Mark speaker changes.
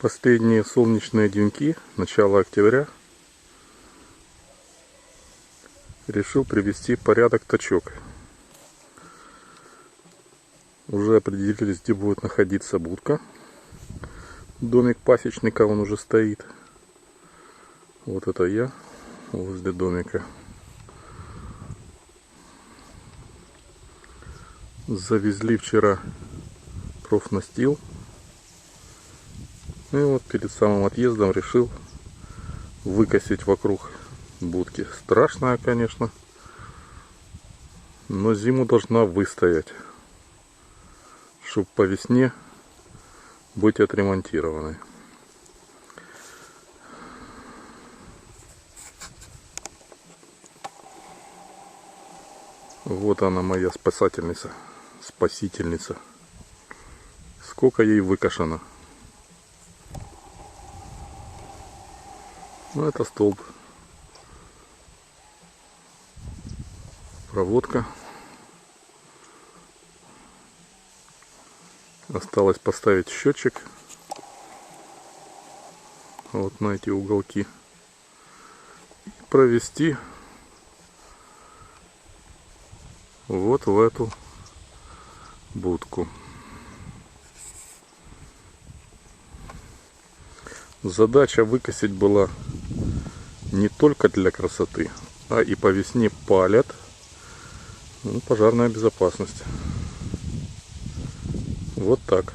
Speaker 1: Последние солнечные деньки, начало октября, решил привести порядок тачок. Уже определились, где будет находиться будка. Домик пасечника, он уже стоит. Вот это я возле домика. Завезли вчера профнастил. Ну и вот перед самым отъездом решил выкосить вокруг будки. Страшная, конечно, но зиму должна выстоять, чтобы по весне быть отремонтированной. Вот она моя спасательница, спасительница. Сколько ей выкошено. Ну, это столб. Проводка. Осталось поставить счетчик. Вот на эти уголки. И провести вот в эту будку. Задача выкосить была не только для красоты, а и по весне палят. Ну, пожарная безопасность. Вот так.